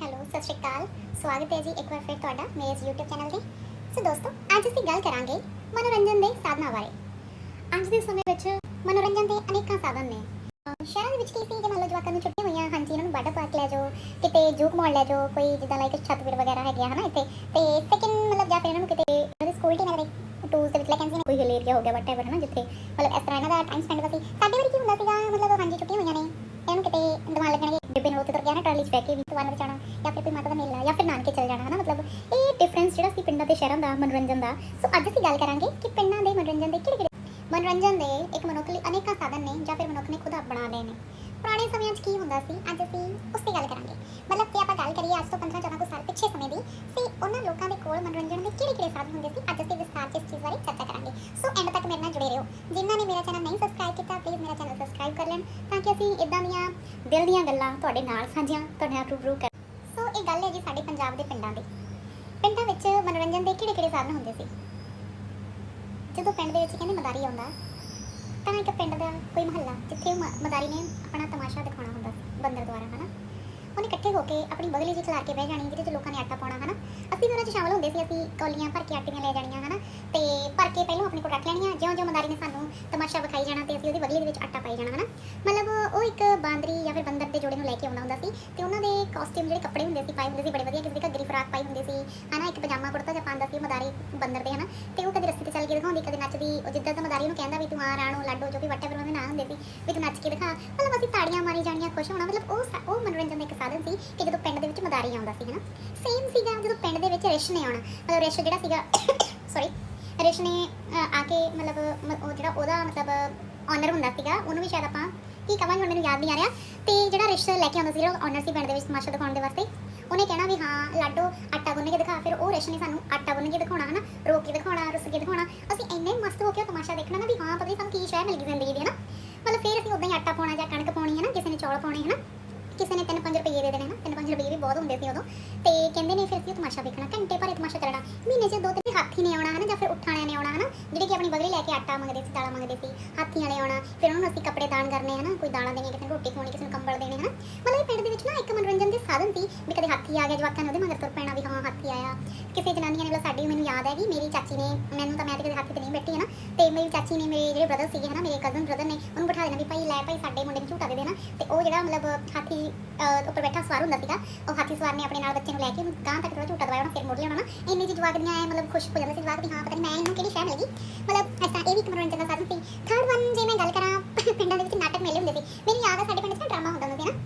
Hello, ਸਤਿ ਸ਼੍ਰੀ ਅਕਾਲ। ਸਵਾਗਤ ਹੈ ਜੀ ਇੱਕ ਵਾਰ ਫਿਰ ਤੁਹਾਡਾ ਮੇਰੇ ਇਸ YouTube ਚੈਨਲ ਤੇ। ਸੋ ਦੋਸਤੋ, ਅੱਜ ਅਸੀਂ ਗੱਲ ਕਰਾਂਗੇ ਮਨੋਰੰਜਨ ਦੇ ਸਾਧਨਾਂ ਬਾਰੇ। ਅੱਜ ਦੇ ਸਮੇਂ ਵਿੱਚ ਮਨੋਰੰਜਨ ਦੇ ਅਨੇਕਾਂ ਸਾਧਨ ਨੇ। ਸ਼ਹਿਰਾਂ ਦੇ ਵਿੱਚ ਕੀ ਸੀ ਕਿ ਮੰਨ ਲਓ ਜਵਾਕਾਂ ਨੂੰ ਛੁੱਟੀਆਂ ਹੋਈਆਂ, ਹਾਂਜੀ ਇਹਨਾਂ ਨੂੰ ਵਾਟਰ ਪਾਰਕ ਲੈ ਜਾਓ, ਕਿਤੇ ਜੂਕ ਮਾਲ ਲੈ ਜਾਓ, ਕੋਈ ਜਿੱਦਾਂ ਲਾਈਕ ਛੱਤਵੀਰ ਵਗੈਰਾ ਹੈਗੇ ਆ, ਹਨਾ ਇੱਥੇ। ਤੇ ਸੈਕਿੰਡ ਮਤਲਬ ਜਾਂ ਫਿਰ ਇਹਨਾਂ ਨੂੰ ਕਿਤੇ ਇਹਨਾਂ ਦੇ ਸਕੂਲ ਟੀਮ ਵਗੈਰਾ ਟੂਰਸ ਦੇ ਵਿੱਚ ਲੈ ਕੇ ਕੋਈ ਹਿਲ ਏਰੀਆ ਹੋ ਗਿਆ ਵਟਐਵਰ ਹਨਾ, ਜਿੱਥੇ। ਮਤਲਬ ਇਸ ਤਰ੍ਹਾਂ ਇਹਨਾਂ ਦਾ ਟਾਈਮ ਸਪੈਂਡ ਹੁੰਦਾ ਸੀ। ਸਾਡੇ ਵਾਰੀ ਕੀ ਹੁੰਦਾ ਸੀਗਾ, ਮਤਲਬ ਹਾਂਜੀ, ਛੁੱਟੀਆਂ ਹੋਈਆਂ ਨੇ ਇਹਨੂੰ ਕਿਤੇ ਦਿਮਾਗ ਲੱਗਣਗੇ ਬੇਬੇ ਨੂੰ ਉੱਤੇ ਤੁਰ ਗਿਆ ਕੇ ਵੀ ਤਵਾਨ ਵਿੱਚ ਜਾਂ ਫਿਰ ਕੋਈ ਮਾਤਾ ਦਾ ਮੇਲਾ, ਜਾਂ ਫਿਰ ਨਾਨਕੇ ਚਲ ਜਾਣਾ, ਹਨਾ? ਮਤਲਬ ਇਹ ਡਿਫਰੈਂਸ ਜਿਹੜਾ ਸੀ ਪਿੰਡਾਂ ਤੇ, ਸ਼ਹਿਰਾਂ ਦਾ, ਮਨੋਰੰਜਨ ਦਾ। ਸੋ ਅੱਜ ਅਸੀਂ ਗੱਲ ਕਰਾਂਗੇ ਕਿ ਪਿੰਡਾਂ ਦੇ ਮਨੋਰੰਜਨ ਦੇ ਕਿਹੜੇ ਕਿਹੜੇ ਮਨੋਰੰਜਨ ਦੇ ਇੱਕ ਮਨੁੱਖ ਲਈ ਅਨੇਕਾਂ ਸਾਧਨ ਨੇ, ਜਾਂ ਫਿਰ ਮਨੁੱਖ ਨੇ ਖੁਦ ਬਣਾ ਲਏ ਨੇ। ਪੁਰਾਣੇ ਸਮਿਆਂ 'ਚ ਕੀ ਹੁੰਦਾ ਸੀ? ਅੱਜ ਅਸੀਂ ਉਸ ਤੇ ਗੱਲ ਕਰਾਂਗੇ। ਮਤਲਬ ਕਿ ਆਪਾਂ ਗੱਲ ਕਰੀਏ ਅੱਜ ਤੋਂ 15 14 ਕੁ ਸਾਲ ਪਿੱਛੇ ਸਮੇਂ ਦੀ ਸੀ ਉਹਨਾਂ ਲੋਕਾਂ ਦੇ ਕੋਲ ਮਨੋਰੰਜਨ ਦੇ ਕਿਹੜੇ ਕਿਹੜੇ ਸਾਧਨ ਹੁੰਦੇ ਸੀ? ਅੱਜ ਅਸੀਂ ਵਿਸਥਾਰ 'ਚ ਇਸ ਚੀਜ਼ ਬਾਰੇ ਚਰਚਾ ਕਰਾਂਗੇ। ਸੋ ਐਂਡ ਤੱਕ ਮੇਰੇ ਨਾਲ ਜੁੜੇ ਰਹੋ। ਜਿਨ੍ਹਾਂ ਨੇ ਮੇਰਾ ਚੈਨਲ ਨਹੀਂ ਸਬਸਕ੍ਰਾਈਬ ਕੀਤਾ ਪਲੀਜ਼ ਮੇਰਾ ਚੈਨਲ ਸਬਸਕ੍ਰਾਈਬ ਕਰ ਲੈਣ ਤਾਂ ਕਿ ਅਸੀਂ ਇਦਾਂ ਦੀਆਂ ਦਿਲ ਦੀਆਂ ਗੱਲਾਂ ਤੁਹਾਡੇ ਨਾਲ ਸਾਂਝੀਆਂ, ਤੁਹਾਡੇ ਨਾਲ ਰੂਬਰੂ ਕਰ ਸੋ ਇਹ ਗੱਲ ਹੈ ਜੀ ਸਾਡੇ ਪੰਜਾਬ ਦੇ ਪਿੰਡਾਂ ਦੀ। ਪਿੰਡਾਂ ਵਿੱਚ ਮਨੋਰੰਜਨ ਦੇ ਕਿਹੜੇ ਕਿਹੜੇ ਸਾਧਨ ਹੁੰਦੇ ਸੀ? ਜਦੋਂ ਪਿੰਡ ਦੇ ਵਿੱਚ ਕਹਿੰਦੇ ਮਦਾਰੀ ਆਉਂਦਾ, ਤਾਂ ਇੱਕ ਪਿੰਡ ਦਾ ਕੋਈ ਮਹੱਲਾ ਜਿੱਥੇ ਉਹ ਮਦਾਰੀ ਨੇ ਆਪਣਾ ਤਮਾਸ਼ਾ ਦਿਖਾਉਣਾ ਹੁੰਦਾ ਸੀ, ਬੰਦਰ ਦੁਆਰਾ, ਹਨਾ? ਉਹਨੇ ਇਕੱਠੇ ਹੋ ਕੇ ਆਪਣੀ ਬਗਲੀ ਜੀ ਖਿਲਾਰ ਕੇ ਬਹਿ ਜਾਣੀ, ਜਿਹਦੇ 'ਚ ਲੋਕਾਂ ਨੇ ਆਟਾ ਪਾਉਣਾ, ਹਨਾ? ਅਸੀਂ ਵੀ ਉਹਨਾਂ 'ਚ ਸ਼ਾਮਲ ਹੁੰਦੇ ਸੀ, ਅਸੀਂ ਕੌਲੀਆਂ ਭਰ ਕੇ ਆਟੇ ਦੀਆਂ ਲੈ ਜਾਣੀਆਂ, ਹਨਾ? ਤੇ ਭਰ ਕੇ ਪਹਿਲਾਂ ਆਪਣੇ ਕੋਲ ਰੱਖ ਲੈਣੀਆਂ, ਜਿਉਂ-ਜਿਉਂ ਮਦਾਰੀ ਨੇ ਤਮਾਸ਼ਾ ਵਿਖਾਈ ਜਾਣਾ ਤੇ ਅਸੀਂ ਉਹਦੀ ਬਗਲੀ ਦੇ ਵਿੱਚ ਆਟਾ ਪਾਈ ਜਾਣਾ, ਹਨਾ? ਮਤਲਬ ਉਹ ਇੱਕ ਬਾਂਦਰੀ ਜਾਂ ਫਿਰ ਬੰਦਰ ਦੇ ਜੋੜੇ ਨੂੰ ਲੈ ਕੇ ਆਉਂਦਾ ਹੁੰਦਾ ਸੀ ਤੇ ਉਹਨਾਂ ਦੇ ਕਾਸਟਿਊਮ ਜਿਹੜੇ ਕੱਪੜੇ ਹੁੰਦੇ ਸੀ, ਪਾਏ ਹੁੰਦੇ ਸੀ, ਬੜੇ ਵਧੀਆ ਕਿਸੇ ਦੀ ਘੱਗਰੀ ਫਰਾਕ ਪਾਈ ਹੁੰਦੀ ਸੀ, ਹਨਾ? ਇੱਕ ਪਜਾਮਾ ਕੁੜਤਾ ਜਿਹਾ ਪਾਉਂਦਾ ਸੀ ਮਦਾਰੀ ਬੰਦਰ ਦੇ, ਹਨਾ? ਤੇ ਉਹ ਕਦੇ ਰੱਸੀ ਤੇ ਚੱਲ ਕੇ ਦਿਖਾਉਂਦੀ, ਕਦੇ ਨੱਚਦੀ ਉਹ ਜਿੱਦਾਂ ਤਾਂ ਮਦਾਰੀ ਨੂੰ ਕਹਿੰਦਾ ਵੀ ਤੂੰ ਆ ਰਾਣੋ, ਲਾਡੋ, ਜੋ ਵੀ ਵਟਐਵਰ ਉਹਦੇ ਨਾਂ ਹੁੰਦੇ ਸੀ, ਵੀ ਤੂੰ ਨੱਚ ਕੇ ਦਿਖਾ। ਮਤਲਬ ਅਸੀਂ ਤਾੜੀਆਂ ਮਾਰੀ ਜਾਣੀਆਂ, ਖੁਸ਼ ਹੋਣਾ, ਮਤਲਬ ਉਹ ਉਹ ਮਨੋਰੰਜਨ ਦਾ ਇੱਕ ਸਾਧਨ ਸੀ ਕਿ ਜਦੋਂ ਪਿੰਡ ਦੇ ਵਿੱਚ ਮਦਾਰੀ ਆਉਂਦਾ ਸੀ, ਹਨਾ? ਸੇਮ ਸੀਗਾ ਜਦੋਂ ਪਿੰਡ ਦੇ ਵਿੱਚ ਰਿਸ਼ ਨੇ ਆਉਣਾ, ਮਤਲਬ ਰਿਸ਼ ਜਿਹੜਾ ਸੀਗਾ ਸੌਰੀ ਰਿਸ਼ ਨੇ ਅ, ਆ ਕੇ ਮਤਲਬ ਮ- ਉਹ ਜਿਹੜਾ ਉਹਦਾ ਮਤਲਬ ਓਨਰ ਹੁੰਦਾ ਸੀਗਾ ਉਹਨੂੰ ਵੀ ਸ਼ਾਇਦ ਆਪਾਂ ਕੀ ਕਵਾਂਗੇ ਹੁਣ ਮੈਨੂੰ ਯਾਦ ਨਹੀਂ ਆ ਰਿਹਾ। ਤੇ ਜਿਹੜਾ ਰਿਸ਼ ਲੈ ਕੇ ਆਉਂਦਾ ਸੀ ਜਿਹੜਾ ਓਨਰ ਸੀ ਪਿੰਡ ਦੇ ਵਿੱਚ ਤਮਾਸ਼ਾ ਦਿਖਾਉਣ ਦੇ ਵਾਸਤੇ ਉਹਨੇ ਕਹਿਣਾ ਵੀ ਹਾਂ ਲਾਡੋ ਆਟਾ ਗੁੰਨ ਕੇ ਦਿਖਾ। ਫਿਰ ਉਹ ਰਿਸ਼ ਨੇ ਸਾਨੂੰ ਆਟਾ ਗੁੰਨ ਕੇ ਦਿਖਾਉਣਾ ਹਨਾ? ਰੋਕ ਕੇ ਦਿਖਾਉਣਾ ਰੁੱਸ ਕੇ ਦਿਖਾਉਣਾ। ਅਸੀਂ ਇੰਨੇ ਮਸਤ ਹੋ ਕੇ ਉਹ ਤਮਾਸ਼ਾ ਦੇਖਣਾ ਨਾ ਵੀ ਹਾਂ ਪਤਾ ਨਹੀਂ ਸਾਨੂੰ ਕੀ ਸ਼ੈ ਮਿਲ ਗਈ ਜ਼ਿੰਦਗੀ ਦੀ ਹਨਾ? ਮਤਲਬ ਫਿਰ ਅਸੀਂ ਉਦਾਂ ਹੀ ਆਟਾ ਪਾਉਣਾ ਜਾਂ ਕਣਕ ਪਾਉਣੀ ਹੈ ਨਾ ਕਿਸੇ ਨੇ ਚੌਲ ਪਾਉਣੇ ਹਨਾ? ਕਿਸੇ ਨੇ 3-5 ਰੁਪਏ ਦੇ ਦੇਣੇ ਨਾ 3-5 ਰੁਪਏ ਵੀ ਬਹੁਤ ਹੁੰਦੇ ਸੀ ਉਦੋਂ। ਤੇ ਕਹਿੰਦੇ ਨੇ ਫਿਰ ਅਸੀਂ ਉਹ ਤਮਾਸ਼ਾ ਦੇਖਣਾ ਘੰਟੇ ਭਰੇ ਤਮਾਸ਼ਾ ਚੱਲਣਾ। ਮਹੀਨੇ 'ਚ ਦੋ ਤਿੰਨ ਹਾਥੀ ਨੇ ਆਉਣਾ ਹਨਾ ਜਾਂ ਫਿਰ ਉੱਠਾਂ ਨੇ ਆਉਣਾ ਹਨਾ? ਜਿਹੜੇ ਕਿ ਆਪਣੀ ਬਗਲੀ ਲੈ ਕੇ ਆਟਾ ਮੰਗਦੇ ਸੀ, ਦਾਲਾਂ ਮੰਗਦੇ ਸੀ ਹਾਥੀ ਵਾਲੇ ਆਉਣਾ। ਫਿਰ ਉਹਨਾਂ ਨੂੰ ਅਸੀਂ ਕੱਪੜੇ ਦਾਨ ਕਰਨੇ ਹਨਾ, ਕੋਈ ਦਾਲਾਂ ਦੇਣੀਆਂ, ਕਿਸੇ ਨੂੰ ਰੋਟੀ ਖਵਾਉਣੀ, ਕਿਸੇ ਨੂੰ ਕੰਬਲ ਦੇਣੇ ਹਨਾ। ਮਤਲਬ ਇਹ ਪਿੰਡ ਦੇ ਵਿੱਚ ਨਾ ਇੱਕ ਮਨੋਰੰਜਨ ਦੇ ਸਾਧਨ ਸੀ ਵੀ ਕਦੇ ਹਾਥੀ ਆ ਗਿਆ ਜਵਾਕਾਂ ਨੇ ਉਹਦੇ ਮਗਰ ਤੁਰ ਪੈਣਾ ਵੀ ਹਾਂ, ਹਾਥੀ ਆਇਆ। ਕਿਸੇ ਜਨਾਨੀਆਂ ਨੇ ਮਤਲਬ ਸਾਡੀ ਮੈਨੂੰ ਯਾਦ ਹੈ ਕਿ ਮੇਰੀ ਚਾਚੀ ਨੇ, ਮੈਨੂੰ ਤਾਂ ਮੈਂ ਤੇ ਕਦੇ ਹਾਥੀ ਤੇ ਨਹੀਂ ਬੈਠੀ ਹਨਾ। ਤੇ ਮੇਰੀ ਚਾਚੀ ਨੇ ਮੇਰੇ ਜਿਹੜੇ ਬ੍ਰਦਰ ਸੀਗੇ ਹਨਾ, ਮੇਰੇ ਕਜ਼ਨ ਬ੍ਰਦਰ ਨੇ, ਉਹਨੂੰ ਬਿਠਾ ਦੇਣਾ ਵੀ ਭਾਈ ਲੈ ਭਾਈ ਸਾਡੇ ਮੁੰਡੇ ਨੂੰ ਝੂਟਾ ਦੇ ਦੇਣਾ ਤੇ ਉਹ ਜਿਹੜਾ ਮਤਲਬ ਹਾਥੀ ਉੱਪਰ ਬੈਠਾ ਸਵਾਰ ਹੁੰਦਾ ਸੀਗਾ, ਉਹ ਹਾਥੀ ਸਵਾਰ ਨੇ ਆਪਣੇ ਨਾਲ ਬੱਚੇ ਨੂੰ ਲੈ ਕੇ ਉਹਨੂੰ ਗਾਂ ਤੱਕ ਥੋੜਾ ਝੂਟਾ ਦਵਾਇਆ, ਉਹਨੂੰ ਫਿਰ ਮੁੜ ਲਿਆਉਣਾ ਨਾ। ਇੰਨੀ ਜਿਹੀ ਜਵਾਕ ਦੀਆਂ ਮਤਲਬ ਖੁਸ਼ ਹੋ ਜਾਂਦੇ ਸੀ ਜਵਾਕ ਵੀ, ਹਾਂ, ਪਤਾ ਨਹੀਂ ਮੈਂ ਇਹਨੂੰ ਕਿਹੜੀ ਸ਼ੈ ਮਿਲ ਗਈ। ਮਤਲਬ ਐਸਾ ਇਹ ਵੀ ਇੱਕ ਮਨੋਰੰਜਨ ਦਾ ਸਾਧਨ ਸੀ। ਥਰਡ ਵਨ ਜੇ ਮੈਂ ਗੱਲ ਕਰਾਂ, ਪਿੰਡਾਂ ਦੇ ਵਿੱਚ ਨਾਟਕ ਮੇਲੇ ਹੁੰਦੇ ਸੀ। ਮੈਨੂੰ ਯਾਦ ਆ, ਸਾਡੇ ਪਿੰਡ 'ਚ ਡਰਾਮਾ ਹੁੰਦਾ ਹੁੰਦਾ ਸੀ ਨਾ।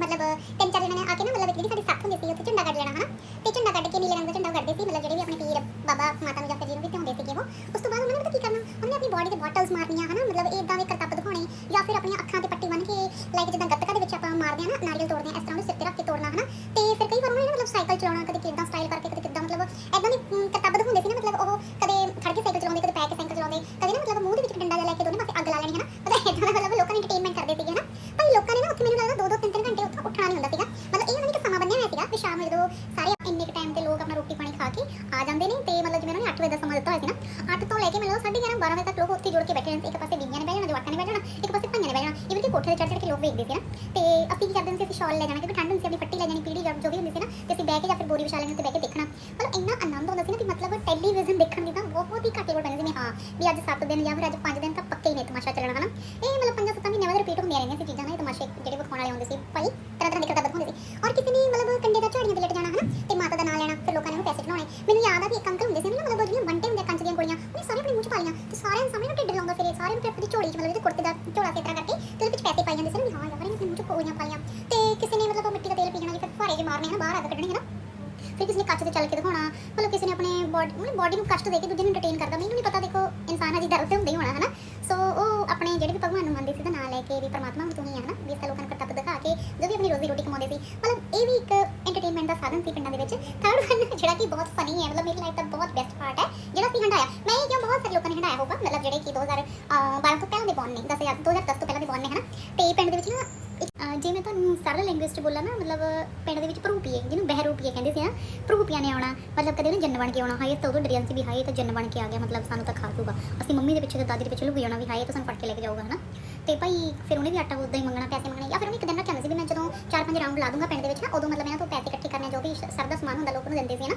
ਮਤਲਬ ਤਿੰਨ ਚਾਰ ਜਣੇ ਆ ਕੇ ਨਾ, ਮਤਲਬ ਜਿਹੜੀ ਸਾਡੀ ਸੱਥ ਹੁੰਦੀ ਸੀ, ਉੱਥੇ ਝੰਡਾ ਕੱਢ ਲੈਣਾ, ਹਨਾ? ਤੇ ਝੰਡਾ ਕੱਢ ਕੇ ਨੀਲੇ ਰੰਗ ਦਾ ਝੰਡਾ ਕੱਢਦੇ ਸੀ। ਮਤਲਬ ਜਿਹੜੇ ਵੀ ਆਪਣੇ ਪੀਰ ਬਾਬਾ ਮਾਤਾ ਨੂੰ ਜਾਂ ਜਿਹਨੂੰ ਵੀ ਧਿਆਉਂਦੇ ਸੀਗੇ ਉਹ। ਉਸ ਤੋਂ ਬਾਅਦ ਉਹਨਾਂ ਨੇ ਪਤਾ ਕੀ ਕਰਨਾ? ਉਹਨੇ ਆਪਣੀ ਬਾਡੀ ਤੇ ਬਾਟਲਸ ਮਾਰਨੀਆਂ, ਹਨਾ? ਮਤਲਬ ਇਦਾਂ ਦੇ ਕਰਤੱਬ ਦਿਖਾਉਣੇ, ਜਾਂ ਫਿਰ ਆਪਣੀਆਂ ਅੱਖਾਂ ਤੇ ਪੱਟੀ ਬੰਨ ਕੇ ਲਾਈਕ ਜਿੱਦਾਂ ਗੱਤਕਾ ਦੇ ਵਿੱਚ ਆਪਾਂ ਮਾਰਦੇ ਆ ਨਾ, ਨਾਰੀਅਲ ਤੋੜਦੇ ਆ, ਇਸ ਤਰ੍ਹਾਂ ਉਹਨੂੰ ਸਿਰ ਤੇ ਰੱਖ ਕੇ ਤੋੜਨਾ, ਹਨਾ? ਤੇ ਫਿਰ ਕਈ ਵਾਰ ਉਹਨੇ ਮਤਲਬ ਸਾਈਕਲ ਚਲਾਉਣਾ, ਕਦੇ ਕਿਦਾਂ ਸਟਾਈਲ ਕਰਕੇ ਕਦੇ ਕਿਦਾਂ ਮਤਲਬ ਇਦਾਂ ਦੇ ਅਮ, ਕਰਤੱਬ ਦਿਖਾਉਂਦੇ ਸੀ ਨਾ ਮਤਲਬ ਉਹ ਕਦੇ ਖੜ ਕੇ ਸਾਈਕਲ ਚਲਾਉਂਦੇ ਕਦੇ ਪੈ ਕੇ ਸਾਈਕਲ ਚਲਾਉਂਦੇ ਕਦੇ ਨਾ ਮਤਲਬ ਮੂੰਹ ਦੇ ਵਿੱਚ ਡੰਡਾ ਜਿਹਾ ਲੈ ਕੇ ਦੋਨੇ ਪਾਸੇ ਅੱਗ ਲਾ ਲੈਣੀ ਹਨਾ ਮਤਲਬ ਇਦਾਂ ਦਾ ਮਤਲਬ ਲੋਕਾਂ ਨੇ ਐਂਟਰਟੇਨਮੈਂਟ ਕਰਦੇ ਸੀਗੇ ਹਨਾ। ਭਾਈ ਲੋਕਾਂ ਨੇ ਨਾ ਉੱਥੇ ਮੈਨੂੰ ਲੱਗਦਾ ਦੋ ਦੋ ਤਿੰਨ ਤਿੰਨ ਘੰਟੇ ਉੱਥੇ ਉੱਠਣਾ ਨਹੀਂ ਹੁੰਦਾ ਸੀਗਾ। ਮਤਲਬ ਇਹ ਉਹਨਾਂ ਨੇ ਸਮਾਂ ਬੰਨਿਆ ਹੋਇਆ ਸੀਗਾ ਵੀ ਸ਼ਾਮ ਨੂੰ ਜਦੋਂ ਸਾਰੇ ਇੰਨੇ ਕੁ ਟਾਈਮ ਤੇ ਲੋਕ ਆਪਣਾ ਰੋਟੀ ਪਾਣੀ ਖਾ ਕੇ ਆ ਜਾਂਦੇ ਨੇ ਤੇ ਮਤਲਬ ਜਿਵੇਂ ਉਹਨਾਂ ਨੇ 8 ਵਜੇ ਦਾ ਸਮਾਂ ਦਿੱਤਾ ਹੋਇਆ ਸੀ ਨਾ 8 ਤੋਂ ਲੈ ਕੇ ਮਤਲਬ 11:30 12 ਵਜੇ ਤੱਕ ਲੋਕ ਉੱਥੇ ਜੁੜ ਕੇ ਬੈਠੇ ਰਹਿੰਦੇ ਇੱਕ ਪਾਸੇ ਬੀਬੀਆਂ ਨੇ ਬਹਿ ਜਾਣਾ, ਜਵਾਕਾਂ ਨੇ ਬਹਿ ਜਾਣਾ, ਇੱਕ ਪਾਸੇ ਭਾਈਆਂ ਨੇ ਬਹਿ ਜਾਣਾ। ਇਵੇਂ ਕਿ ਕੋਠੇ ਤੇ ਚੜ੍ਹ ਚੜ੍ਹ ਕੇ ਲੋਕ ਵੇਖਦੇ ਸੀ ਨਾ। ਤੇ ਅਸੀਂ ਕੀ ਕਰਦੇ ਹੁੰਦੇ ਸੀ, ਅਸੀਂ ਸ਼ਾਲ ਲੈ ਜਾਣਾ, ਕਿਉਂਕਿ ਠੰਡ ਹੁੰਦੀ ਸੀ, ਆਪਣੀ ਪੱਟੀ ਲੈ ਜਾਣੀ ਪੀੜੀ ਜੋ ਵੀ ਹੁੰਦੀ ਸੀ ਨਾ, ਤੇ ਅਸੀਂ ਬਹਿ ਕੇ ਜਾਂ ਫਿਰ ਬੋਰੀ ਵਿਛਾ ਲੈਣੀ ਤੇ ਬਹਿ ਕੇ ਦੇਖਣਾ। ਮਤਲਬ ਇੰਨਾ ਆਨੰਦ ਆਉਂਦਾ ਸੀ ਨਾ ਕਿ ਮਤਲਬ ਟੈਲੀਵਿਜ਼ਨ ਦੇਖਣ ਦੀ ਤਾਂ ਬਹੁਤ ਹੀ ਘੱਟ ਲੋੜ ਪੈਂਦੀ ਸੀ ਹਾਂ, ਵੀ ਅੱਜ 7 ਦਿਨ ਜਾਂ ਫਿਰ ਅੱਜ 5 ਦਿਨ ਤਾਂ ਪੱਕੇ ਹੀ ਨੇ ਤਮਾਸ਼ਾ ਚੱਲਣਾ, ਹਨਾ। ਇਹ ਮਤਲਬ 5-7 ਰਿਪੀਟ ਹੁੰਦੀਆਂ ਰਹਿੰਦੀਆਂ ਸੀ ਚੀਜ਼ਾਂ ਨਾ ਇਹ ਤਮਾਸ਼ੇ ਜਿਹੜੇ ਵਿਖਾਉਣ ਵਾਲੇ ਹੁੰਦੇ ਸੀ, ਭਾਈ, ਤਰ੍ਹਾਂ ਤਰ੍ਹਾਂ ਦੇ ਕਰਤੱਬ ਹੁੰਦੇ ਸੀ। ਔਰ ਕਿਸੇ ਨੇ ਮਤਲਬ ਕੰਡੇ ਦਾ ਝਾੜੀਆਂ ਤੇ ਲਿਟ ਜਾਣਾ, ਹਨਾ, ਤੇ ਮਾਤਾ ਦਾ ਨਾਂ ਲੈਣਾ, ਫਿਰ ਲੋਕਾਂ ਨੇ ਉਹਨੂੰ ਪੈਸੇ ਚੜਾਉਣੇ ਮੈਨੂੰ ਯਾਦ ਆ ਵੀ ਇੱਕ ਅੰਕਲ ਹੁੰਦੇ ਸੀ ਨਾ ਮਤਲਬ ਜਿਹੜੀਆਂ ਬੰਟੇ ਹੁੰਦੇ ਕੰਚ ਦੀਆਂ ਗੋਲੀਆਂ, ਉਹਨੇ ਸਾਰੇ ਆਪਣੇ ਮੂੰਹ ਚ ਪਾ ਤੇ ਸਾਰਿਆਂ ਸਾਹਮਣੇ ਨਾ ਢਿੱਡ ਲਾਉਂਦਾ ਫਿਰ, ਸਾਰਿਆਂ ਨੂੰ ਆਪਣੀ ਝੋਲੀ ਚ, ਮਤਲਬ ਇਹਦੇ ਕੁੜਤੇ ਦਾ ਝੋਲਾ ਤੇ ਤਰ੍ਹਾਂ ਕਰਕੇ, ਤੇ ਉਹਦੇ ਵਿੱਚ ਪੈਸੇ ਪਾਈ ਜਾਂਦੇ ਸੀ ਨਾ ਵੀ ਹਾਂ ਯਾਰ, ਇਹਨੇ ਆਪਣੇ ਮੂੰਹ ਚ ਗੋਲੀਆਂ ਪਾ ਤੇ ਕਿਸੇ ਨੇ ਮਤਲਬ ਮਿੱਟੀ ਦਾ ਤੇਲ ਪੀਣਾ ਜਾਣਾ ਫਿਰ ਫੁਹਾਰੇ ਜੇ ਮਾਰਨੇ, ਹਨਾ, ਬਾਹਰ ਅੱਗ ਕੱਢਣੀ, ਹਨਾ, ਫਿਰ ਕਿਸੇ ਨੇ ਕੱਚ ਤੇ ਚੱਲ ਕੇ ਦਿਖਾਉਣਾ, ਮਤਲਬ ਕਿਸੇ ਨੇ ਆਪਣੇ ਬੋਡੀ ਮਤਲਬ ਬੋਡੀ ਨੂੰ ਕਸ਼ਟ ਦੇ ਕੇ ਦੂਜੇ ਨੂੰ ਐਂਟਰਟੇਨ ਕਰਦਾ, ਮੈਨੂੰ ਨਹੀਂ ਪਤਾ, ਦੇਖੋ, ਇਨਸਾਨ ਅਜੀ ਦਰ ਉੱਤੇ ਕੇ ਵੀ ਪਰਮਾਤਮਾ ਨੂੰ ਤੂੰ ਹੀ ਆ, ਹਨਾ? ਵੀ ਇਸ ਲੋਕਾਂ ਨੂੰ ਕਰਤੱਵ ਦਿਖਾ ਕੇ ਜੋ ਵੀ ਆਪਣੀ ਰੋਜ਼ੀ ਰੋਟੀ ਕਮਾਉਂਦੇ ਸੀ। ਮਤਲਬ ਇਹ ਵੀ ਇੱਕ ਐਂਟਰਟੇਨਮੈਂਟ ਦਾ ਸਾਧਨ ਸੀ ਪਿੰਡਾਂ ਦੇ ਵਿੱਚ। ਥਰਡ ਵਨ ਜਿਹੜਾ ਕਿ ਬਹੁਤ ਫਨੀ ਹੈ, ਮਤਲਬ ਮੇਰੀ ਲਾਈਫ ਦਾ ਬਹੁਤ ਬੈਸਟ ਪਾਰਟ ਹੈ, ਜਿਹੜਾ ਸੀ ਹੰਡਾਇਆ ਮੈਂ ਇਹ ਕਿਉਂ ਬਹੁਤ ਸਾਰੇ ਲੋਕਾਂ ਨੇ ਹੰਡਾਇਆ ਹੋਊਗਾ? ਮਤਲਬ ਜਿਹੜੇ ਕਿ 2012 ਤੋਂ ਪਹਿਲਾਂ ਦੇ ਬੌਨ ਨੇ 10000 2010 ਤੋਂ ਪਹਿਲਾਂ ਦੇ ਬੌਨ ਨੇ, ਹਨਾ? ਤੇ ਪਿੰਡ ਦੇ ਵਿੱਚ ਨਾ ਜੇ ਮੈਂ ਤੁਹਾਨੂੰ ਸਰਲ ਲੈਂਗੁਏਜ ਚ ਬੋਲਾਂ ਨਾ, ਮਤਲਬ ਪਿੰਡ ਦੇ ਵਿੱਚ ਭਰੂਪੀਏ ਜਿਹਨੂੰ ਬਹਿਰੂਪੀਏ ਕਹਿੰਦੇ ਸੀ ਨਾ ਭਰੂਪੀਆਂ ਨੇ ਆਉਣਾ, ਮਤਲਬ ਕਦੇ ਉਹਨੇ ਜੰਨ ਬਣ ਕੇ ਆਉਣਾ, ਹਾਏ ਤਾਂ ਉਦੋਂ ਡਰਿਆ ਸੀ ਵੀ ਹਾਏ ਤਾਂ ਜੰਨ ਬਣ ਕੇ ਆ ਗਿਆ, ਮਤਲਬ ਸਾਨੂੰ ਤਾਂ ਖਾ ਜੂਗਾ ਅਸੀਂ ਮੰਮੀ ਦੇ ਪਿੱਛੇ ਤੇ ਦਾਦੀ ਦੇ ਪਿੱਛੇ ਲੁਕੀ ਜਾਣਾ ਵੀ ਹਾਏ ਤਾਂ ਸਾਨੂੰ ਫੜ ਕੇ ਲੈ ਕੇ ਜਾਊਗਾ, ਹਨਾ? ਤੇ ਭਾਈ ਫਿਰ ਉਹਨੇ ਵੀ ਆਟਾ ਉਦਾਂ ਹੀ ਮੰਗਣਾ, ਪੈਸੇ ਮੰਗਣੇ, ਜਾਂ ਫਿਰ ਉਹਨੇ ਇੱਕ ਦਿਨ ਰੱਖਿਆ ਹੁੰਦਾ ਸੀ ਵੀ ਮੈਂ ਜਦੋਂ ਚਾਰ ਪੰਜ ਰਾਉਂਡ ਲਾ ਦੂੰਗਾ ਪਿੰਡ ਦੇ ਵਿੱਚ ਨਾ, ਉਦੋਂ ਮਤਲਬ ਇਹਨਾਂ ਤੋਂ ਪੈਸੇ ਇਕੱਠੇ ਕਰਨੇ ਵੀ ਸ਼- ਸਰ ਦਾ ਸਮਾਨ ਹੁੰਦਾ, ਲੋਕ ਨੂੰ ਦਿੰਦੇ ਸੀ, ਹਨਾ?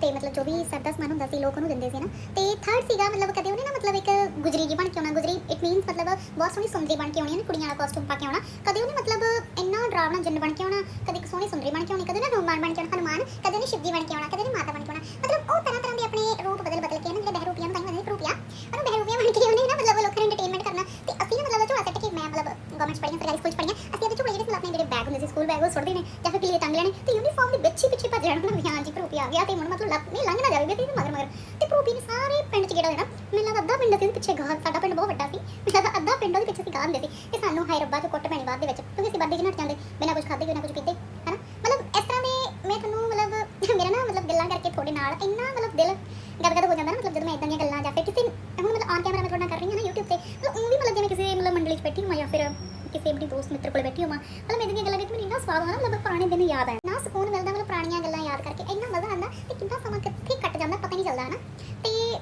ਤੇ ਮਤਲਬ ਜੋ ਵੀ ਸਰ ਸਮਾਨ ਹੁੰਦਾ ਸੀ, ਲੋਕ ਉਹਨੂੰ ਦਿੰਦੇ ਸੀ ਨਾ। ਤੇ ਥਰਡ ਸੀਗਾ, ਮਤਲਬ ਕਦੇ ਉਹਨੇ ਨਾ ਮਤਲਬ ਇੱਕ ਗੁਜਰੀ ਜੀ ਬਣ ਕੇ ਆਉਣਾ। ਗੁਜਰੀ ਇਟ ਮੀਨਸ ਮਤਲਬ ਬਹੁਤ ਸੋਹਣੀ ਸੁੰਦਰੀ ਬਣ ਕੇ ਆਉਣੀ ਉਹਨੇ ਕੁੜੀਆਂ ਵਾਲਾ ਕਾਸਟੂਮ ਪਾ ਕੇ ਆਉਣਾ। ਕਦੇ ਉਹਨੇ ਮਤਲਬ ਇੰਨਾ ਡਰਾਵਣਾ ਜੰਨ ਬਣ ਕੇ ਆਉਣਾ, ਕਦੇ ਇੱਕ ਸੋਹਣੀ ਸੁੰਦਰੀ ਬਣ ਕੇ ਆਉਣੀ, ਕਦੇ ਨਾ ਹਨੂਮਾਨ ਬਣ ਕੇ ਆਉਣਾ, ਹਨੂਮਾਨ, ਕਦੇ ਉਹਨੇ ਸ਼ਿਵਜੀ ਬਣ ਕੇ ਆਉਣਾ, ਕਦੇ ਉਹਨੇ ਮਾਤਾ ਬਣ ਕੇ ਆਉਣਾ। ਮਤਲਬ ਉਹ ਤਰ੍ਹਾਂ ਤਰ੍ਹਾਂ ਦੇ ਆਪਣੇ ਰੂਪ ਬਦਲ ਬਦਲ ਕੇ ਨਾ, ਜਿਹੜੇ ਬਹਿਰੂਪੀਆਂ ਨੂੰ ਤਾਂ ਹੀ ਰੂਪੀਆ ਉਹਨੂੰ ਬਹਿਰੂਪੀਆ ਬਣ ਕੇ ਉਹਨੇ ਨਾ, ਮਤਲਬ ਲੋਕਾਂ ਨੂੰ entertainment ਕਰਨਾ। ਤੇ ਅਸੀਂ ਨਾ ਮਤਲਬ ਝੋਲਾ ਸੱਟ ਕੇ ਮੈਂ ਮਤਲਬ ਗਵਰਨਮੈਂਟ ਪੜ੍ਹੀਆਂ ਸਰਕਾਰੀ ਸਕੂਲ ਪੜ੍ਹੀਆਂ ਅਸੀਂ ਉਹਦੇ ਝੋਲੇ ਜਿਹੜੇ ਸੀ ਆਪਣੇ ਜਿਹੜੇ ਬੈਗ ਹੁੰਦੇ ਸੀ ਸਕੂਲ ਬੈਗ ਉਹ ਸੁੱਟਦੇ ਨੇ ਜਾਂ ਫਿਰ ਕਿਲੇ ਟੰਗ ਲੈਣੇ, ਤੇ ਯੂਨੀਫਾਰਮ ਦੇ ਵਿੱਚ ਪਿੱਛੇ ਭੱਜ ਜਾਣਾ ਮਤਲਬ ਹਾਂ ਜੀ, ਭਰੂਪੀ ਆ ਗਿਆ ਤੇ ਮੈਨੂੰ ਮਤਲਬ ਲੱਭ ਨਹੀਂ ਲੰਘ ਨਾ ਜਾਵੇ ਵੀ ਮਗਰ ਮਗਰ ਤੇ ਭਰੂਪੀ ਨੇ ਸਾਰੇ ਪਿੰਡ ਚ ਜਿਹੜਾ ਹੋਣਾ ਮੈਨੂੰ ਲੱਗਦਾ ਅੱਧਾ ਪਿੰਡ ਸੀ ਪਿੱਛੇ ਗਾਂ ਸਾਡਾ ਪਿੰਡ ਬਹੁਤ ਵੱਡਾ ਸੀ। ਮੈਨੂੰ ਲੱਗਦਾ ਅੱਧਾ ਪਿੰਡ ਉਹਦੇ ਪਿੱਛੇ ਸੀ ਗਾਂ ਹੁੰਦੇ ਸੀ। ਤੇ ਸਾਨੂੰ ਹਾਏ ਰੱਬਾ, ਚ ਕੁੱਟ ਪੈਣੀ ਬਾਅਦ ਦੇ ਵਿੱਚ। ਕਿਉਂਕਿ ਅਸੀਂ ਬਾਦੇ ਚ ਨੱਟ ਜਾਂਦੇ, ਬਿਨਾਂ ਕੁਝ ਖਾਦੇ ਬਿਨਾਂ ਕੁਝ ਪੀਤੇ, ਹਨਾ? ਮਤਲਬ ਇਸ ਤਰ੍ਹਾਂ ਦੇ ਮੈਂ ਤੁਹਾਨੂੰ ਮਤਲਬ, ਮੇਰਾ ਨਾ ਮਤਲਬ ਗੱਲਾਂ ਕਰਕੇ ਤੁਹਾਡੇ ਨਾਲ ਇੰਨਾ ਮਤਲਬ ਦਿਲ ਗਦਗਦ ਹੋ ਜਾਂਦਾ ਨਾ, ਮਤਲਬ ਜਦੋਂ ਮੈਂ ਇਦਾਂ ਦੀਆਂ ਗੱਲਾਂ ਜਾਂ ਫਿਰ ਕਿਸੇ ਹੁਣ ਮਤਲਬ ਆਨ ਕੈਮਰਾ ਮੈਂ ਤੁਹਾਡੇ ਕਰ ਰਹੀ ਹਾਂ ਨਾ YouTube ਤੇ, ਮਤਲਬ ਉਹ ਵੀ ਮਤਲਬ ਜਿਵੇਂ ਕਿਸੇ ਮਤਲਬ ਮੰਡਲੀ 'ਚ ਬੈਠੀ ਹੋਵਾਂ ਜਾਂ ਫਿਰ ਕਿਸੇ ਆਪਣੀ ਦੋਸਤ ਮਿੱਤਰ ਕੋਲ ਬੈਠੀ ਹੋਵਾਂ, ਮਤਲਬ ਮੈਂ ਗੱਲਾਂ ਵਿੱਚ ਮੈਨੂੰ ਇੰਨਾ ਸਵਾਦ ਆਉਂਦਾ, ਮਤਲਬ ਪੁਰਾਣੇ ਦਿਨ ਯਾਦ ਆਏ ਨਾ ਸਕੂਨ ਮਿਲਦਾ, ਮਤਲਬ ਪੁਰਾਣੀਆਂ ਗੱਲਾਂ ਯਾਦ ਕਰਕੇ, ਇੰਨਾ ਮਜ਼ਾ ਆਉਂਦਾ ਤੇ ਕਿੰਨਾ ਸਮਾਂ ਕਿੱਥੇ ਕੱਟ ਜਾਂਦਾ, ਪਤਾ ਨਹੀਂ ਚੱਲਦਾ, ਹਨਾ। ਤੇ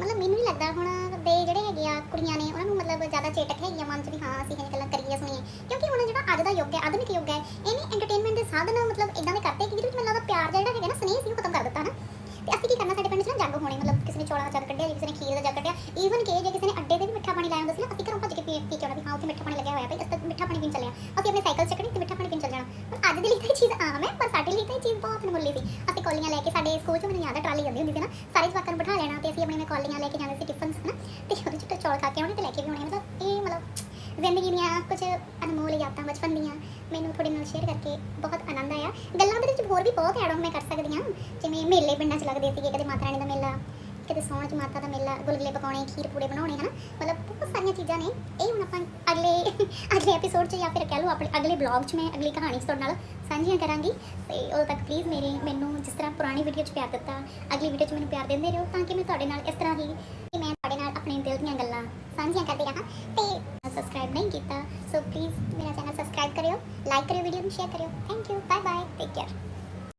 ਮਤਲਬ ਮੈਨੂੰ ਨਹੀਂ ਲੱਗਦਾ ਹੁਣ ਦੇ ਜਿਹੜੇ ਹੈਗੇ ਆ ਕੁੜੀਆਂ ਨੇ, ਉਹਨਾਂ ਨੂੰ ਮਤਲਬ ਜ਼ਿਆਦਾ ਚੇਟਕ ਹੈਗੀ ਆ ਮਨ 'ਚ ਵੀ, ਹਾਂ, ਅਸੀਂ ਇਹ ਗੱਲਾਂ ਕਰੀਏ ਸੁਣੀਏ ਕਿਉਂਕਿ ਹੁਣ ਜਿਹੜਾ ਅੱਜ ਦਾ ਯੁੱਗ ਹੈ, ਆਧੁਨਿਕ ਯੁੱਗ ਹੈ ਇਹਨੇ ਐਂਟਰਟੇਨਮੈਂਟ ਦੇ ਸਾਧਨ ਮਤਲਬ ਇਦਾਂ ਦੇ ਕਰਤੇ ਕਿ ਜਿਹਦੇ ਵਿੱਚ ਮੈਨੂੰ ਲੱਗਦਾ ਪਿਆਰ ਜਿਹੜਾ ਹੈਗਾ ਨਾ, ਸਨੇਹ ਸੀ, ਉਹ ਖਤਮ ਕਰ ਦਿੱਤਾ ਨਾ ਤੇ ਅਸੀਂ ਕੀ ਕਰਨਾ, ਸਾਡੇ ਪਿੰਡ 'ਚ ਨਾ ਜੱਗ ਹੋਣੇ, ਮਤਲਬ ਕਿਸੇ ਨੇ ਚੌਲਾਂ ਦਾ ਜੱਗ ਕੱਢਿਆ, ਕਿਸੇ ਨੇ ਖੀਰ ਦਾ ਜੱਗ ਕੱਢਿਆ। ਈਵਨ ਕਿ ਜੇ ਕਿਸੇ ਨੇ ਅੱਡੇ ਤੇ ਵੀ ਮਿੱਠਾ ਪਾਣੀ ਲਾਇਆ ਹੁੰਦਾ ਸੀ ਨਾ ਅਸੀਂ ਘਰੋਂ ਭੱਜ ਕੇ ਪੀ ਪੀ ਕੇ ਆਉਣਾ ਵੀ ਹਾਂ ਉੱਥੇ ਮਿੱਠਾ ਪਾਣੀ ਲੱਗਿਆ ਹੋਇਆ ਭਈ ਅਸੀਂ ਤਾਂ ਮਿੱਠਾ ਪਾਣੀ ਪੀਣ ਚੱਲੇ ਆ ਅਸੀਂ ਆਪਣੇ ਸਾਈਕਲ ਚੱਕਣੀ ਤੇ ਮਿੱਠਾ ਪਾਣੀ ਪੀਣ ਚੱਲ ਜਾਣਾ ਪਰ ਅੱਜ ਦੇ ਲਈ ਤਾਂ ਇਹ ਚੀਜ਼ ਆਮ ਹੈ ਪਰ ਸਾਡੇ ਲਈ ਤਾਂ ਇਹ ਚੀਜ਼ ਬਹੁਤ ਅਨਮੁੱਲੀ ਸੀ ਅਸੀਂ ਕੌਲੀਆਂ ਲੈ ਕੇ ਸਾਡੇ ਸਕੂਲ 'ਚ ਮੈਨੂੰ ਯਾਦ ਹੈ ਟਰਾਲੀ ਜਾਂਦੀ ਹੁੰਦੀ ਸੀ ਨਾ ਸਾਰੇ ਜਵਾਕਾਂ ਨੂੰ ਬਿਠਾ ਲੈਣਾ ਤੇ ਅਸੀਂ ਆਪਣੀਆਂ ਕੌਲੀਆਂ ਲੈ ਕੇ ਜਾਂਦੇ ਸੀ ਟਿਫਨ ਹਨਾ? ਤੇ ਉਹਦੇ 'ਚ ਚੌਲ ਖਾ ਕੇ ਆਉਣੇ ਤੇ ਲੈ ਕੇ ਵੀ ਆਉਣੇ, ਮਤਲਬ ਇਹ, ਮਤਲਬ ਜ਼ਿੰਦਗੀ ਦੀਆਂ ਕੁਝ ਅਨਮੋਲ ਯਾਦਾਂ, ਬਚਪਨ ਦੀਆਂ, ਮੈਨੂੰ ਤੁਹਾਡੇ ਨਾਲ ਸ਼ੇਅਰ ਕਰਕੇ ਬਹੁਤ ਆਨੰਦ ਆਇਆ। ਗੱਲਾਂ ਦੇ ਵਿੱਚ ਹੋਰ ਵੀ ਬਹੁਤ ਐਡ ਮੈਂ ਕਰ ਸਕਦੀ ਹਾਂ। ਜਿਵੇਂ ਮੇਲੇ ਪਿੰਡਾਂ 'ਚ ਲੱਗਦੇ ਸੀਗੇ, ਕਦੇ ਮਾਤਾ ਰਾਣੀ ਦਾ ਮੇਲਾ ਕਿਤੇ ਸੋਹਣ 'ਚ ਮਾਤਾ ਦਾ ਮੇਲਾ, ਗੁਲਗੁਲੇ ਪਕਾਉਣੇ ਖੀਰ ਪੂੜੇ ਬਣਾਉਣੇ, ਹਨਾ? ਮਤਲਬ ਬਹੁਤ ਸਾਰੀਆਂ ਚੀਜ਼ਾਂ ਨੇ। ਇਹ ਹੁਣ ਆਪਾਂ ਅਗਲੇ ਅਗਲੇ ਐਪੀਸੋਡ 'ਚ ਜਾਂ ਫਿਰ ਕਹਿ ਲਓ ਆਪਣੇ ਅਗਲੇ ਬਲੌਗ 'ਚ ਮੈਂ ਅਗਲੀ ਕਹਾਣੀ 'ਚ ਤੁਹਾਡੇ ਨਾਲ ਸਾਂਝੀਆਂ ਕਰਾਂਗੀ। ਤੇ ਉਦੋਂ ਤੱਕ ਪਲੀਜ਼ ਮੇਰੇ, ਮੈਨੂੰ ਜਿਸ ਤਰ੍ਹਾਂ ਪੁਰਾਣੀ ਵੀਡੀਓ 'ਚ ਪਿਆਰ ਦਿੱਤਾ, ਅਗਲੀ ਵੀਡੀਓ 'ਚ ਮੈਨੂੰ ਪਿਆਰ ਦਿੰਦੇ ਰਹੋ ਤਾਂ ਕਿ ਮੈਂ ਤੁਹਾਡੇ ਨਾਲ ਇਸ ਤਰ੍ਹਾਂ ਹੀ ਮੈਂ ਤੁਹਾਡੇ ਨਾਲ ਆਪਣੇ ਦਿਲ ਦੀਆਂ ਗੱਲਾਂ ਸਾਂਝੀਆਂ ਕਰਦੀ ਰਹਾਂ। ਤੇ ਸਬਸਕ੍ਰਾਈਬ ਨਹੀਂ ਕੀਤਾ ਸੋ ਪਲੀਜ਼ ਮੇਰਾ ਚੈਨਲ ਸਬਸਕ੍ਰਾਈਬ ਕਰਿਓ ਲਾਈਕ ਕਰਿਓ ਵੀਡੀਓ ਨੂੰ ਸ਼ੇਅਰ ਕਰਿਓ। Thank you bye bye take care